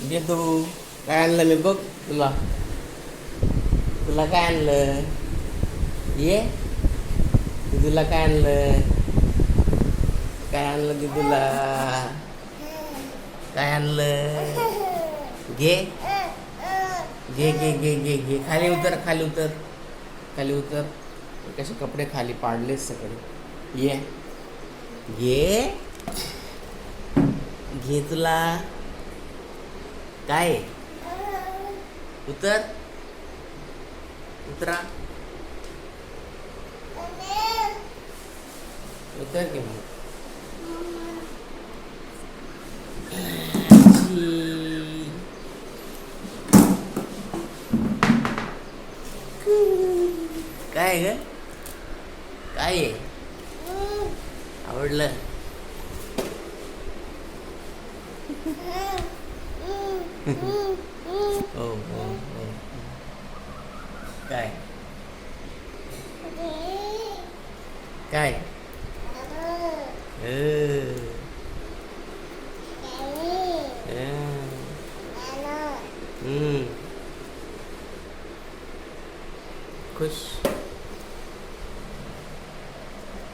दे तू काय आणलं मी बघ तुला तुला काय आणलं ये तुला काय आणलं काय आणलं तुला काय आणलं घे घे घे घे घे घे खाली उतर खाली उतर खाली उतर कसे कपडे खाली पाडलेच सगळे ये घे घे तुला काय? उतर. उतरा. उतर की मग? काय ग? काय आहे? आवडलं? Ừ, ừ, ừ, ừ. đây đây ừ. Yeah. Ừ. ừ. Quiz.